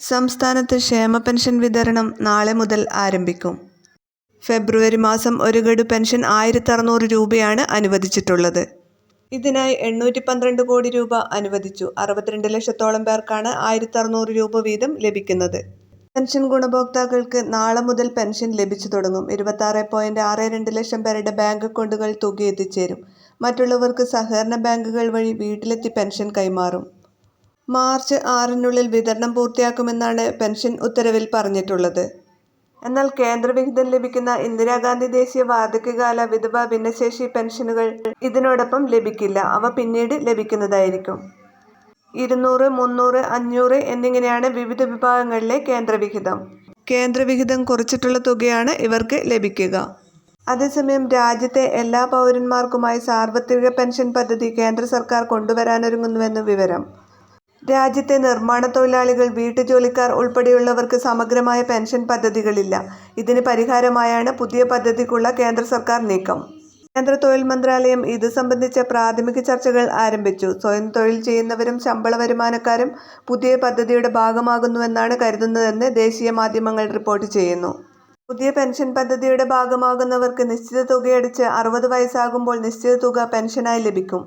സംസ്ഥാനത്ത് ക്ഷേമ പെൻഷൻ വിതരണം നാളെ മുതൽ ആരംഭിക്കും. ഫെബ്രുവരി മാസം ഒരു ഗഡു പെൻഷൻ ആയിരത്തി അറുന്നൂറ് രൂപയാണ് അനുവദിച്ചിട്ടുള്ളത്. ഇതിനായി എണ്ണൂറ്റി പന്ത്രണ്ട് കോടി രൂപ അനുവദിച്ചു. അറുപത്തിരണ്ട് ലക്ഷത്തോളം പേർക്കാണ് ആയിരത്തി അറുന്നൂറ് രൂപ വീതം ലഭിക്കുന്നത്. പെൻഷൻ ഗുണഭോക്താക്കൾക്ക് നാളെ മുതൽ പെൻഷൻ ലഭിച്ചു തുടങ്ങും. ഇരുപത്താറ് പോയിന്റ് ആറ് രണ്ട് ലക്ഷം പേരുടെ ബാങ്ക് അക്കൗണ്ടുകൾ തുക എത്തിച്ചേരും മറ്റുള്ളവർക്ക് സഹകരണ ബാങ്കുകൾ വഴി വീട്ടിലെത്തി പെൻഷൻ കൈമാറും. മാർച്ച് ആറിനുള്ളിൽ വിതരണം പൂർത്തിയാക്കുമെന്നാണ് പെൻഷൻ ഉത്തരവിൽ പറഞ്ഞിട്ടുള്ളത്. എന്നാൽ കേന്ദ്രവിഹിതം ലഭിക്കുന്ന ഇന്ദിരാഗാന്ധി ദേശീയ വാർദ്ധക്യകാല വിധവ ഭിന്നശേഷി പെൻഷനുകൾ ഇതിനോടൊപ്പം ലഭിക്കില്ല. അവ പിന്നീട് ലഭിക്കുന്നതായിരിക്കും. ഇരുന്നൂറ് മുന്നൂറ് അഞ്ഞൂറ് എന്നിങ്ങനെയാണ് വിവിധ വിഭാഗങ്ങളിലെ കേന്ദ്രവിഹിതം. കേന്ദ്രവിഹിതം കുറച്ചിട്ടുള്ള തുകയാണ് ഇവർക്ക് ലഭിക്കുക. അതേസമയം രാജ്യത്തെ എല്ലാ പൗരന്മാർക്കുമായി സാർവത്രിക പെൻഷൻ പദ്ധതി കേന്ദ്ര സർക്കാർ കൊണ്ടുവരാനൊരുങ്ങുന്നുവെന്ന് വിവരം. രാജ്യത്തെ നിർമ്മാണ തൊഴിലാളികൾ വീട്ടുജോലിക്കാർ ഉൾപ്പെടെയുള്ളവർക്ക് സമഗ്രമായ പെൻഷൻ പദ്ധതികളില്ല. ഇതിന് പരിഹാരമായാണ് പുതിയ പദ്ധതിക്കുള്ള കേന്ദ്ര സർക്കാർ നീക്കം. കേന്ദ്ര തൊഴിൽ മന്ത്രാലയം ഇത് സംബന്ധിച്ച പ്രാഥമിക ചർച്ചകൾ ആരംഭിച്ചു. സ്വയം തൊഴിൽ ചെയ്യുന്നവരും ശമ്പള വരുമാനക്കാരും പുതിയ പദ്ധതിയുടെ ഭാഗമാകുന്നുവെന്നാണ് കരുതുന്നതെന്ന് ദേശീയ മാധ്യമങ്ങൾ റിപ്പോർട്ട് ചെയ്യുന്നു. പുതിയ പെൻഷൻ പദ്ധതിയുടെ ഭാഗമാകുന്നവർക്ക് നിശ്ചിത തുകയടിച്ച് അറുപത് വയസ്സാകുമ്പോൾ നിശ്ചിത തുക പെൻഷനായി ലഭിക്കും.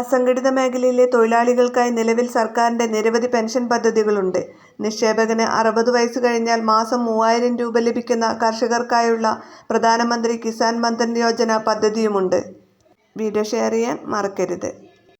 അസംഘടിത മേഖലയിലെ തൊഴിലാളികൾക്കായി നിലവിൽ സർക്കാരിന്റെ നിരവധി പെൻഷൻ പദ്ധതികളുണ്ട്. നിക്ഷേപകന് അറുപത് വയസ്സ് കഴിഞ്ഞാൽ മാസം മൂവായിരം രൂപ ലഭിക്കുന്ന കർഷകർക്കായുള്ള പ്രധാനമന്ത്രി കിസാൻ മന്ധൻ യോജന പദ്ധതിയുമുണ്ട്. വീഡിയോ ഷെയർ ചെയ്യാൻ മറക്കരുത്.